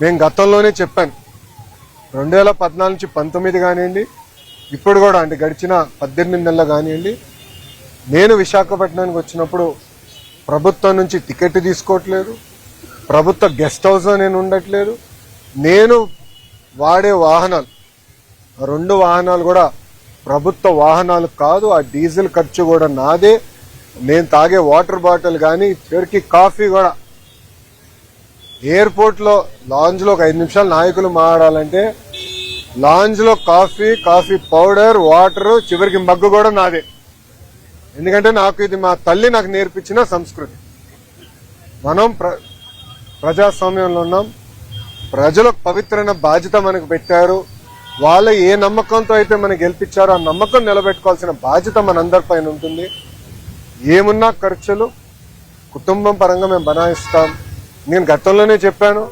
నేను గతంలోనే చెప్పాను. రెండు వేల పద్నాలుగు నుంచి పంతొమ్మిది కానివ్వండి ఇప్పుడు కూడా అంటే గడిచిన పద్దెనిమిది నెలలు కానివ్వండి నేను విశాఖపట్నానికి వచ్చినప్పుడు ప్రభుత్వం నుంచి టికెట్ తీసుకోవట్లేదు ప్రభుత్వ గెస్ట్ హౌస్లో నేను ఉండట్లేదు నేను వాడే వాహనాలు రెండు వాహనాలు కూడా ప్రభుత్వ వాహనాలు కాదు ఆ డీజిల్ ఖర్చు కూడా నాదే నేను తాగే వాటర్ బాటిల్ కానీ చివరికి కాఫీ కూడా ఎయిర్పోర్ట్లో లాంజ్లో ఒక ఐదు నిమిషాలు నాయకులు మాట్లాడాలంటే లాంజ్లో కాఫీ కాఫీ పౌడర్ వాటర్ చివరికి మగ్గు కూడా నాదే. ఎందుకంటే నాకు ఇది మా తల్లి నాకు నేర్పించిన సంస్కృతి. మనం ప్ర ప్రజాస్వామ్యంలో ఉన్నాం. ప్రజలకు పవిత్రమైన బాధ్యత మనకు పెట్టారు. వాళ్ళ ఏ నమ్మకంతో అయితే మనకు గెలిపించారో ఆ నమ్మకం నిలబెట్టుకోవాల్సిన బాధ్యత మనందరిపైన ఉంటుంది. ఏమున్నా ఖర్చులు కుటుంబం పరంగా మేము బనాయిస్తాం. నేను గతంలోనే చెప్పాను.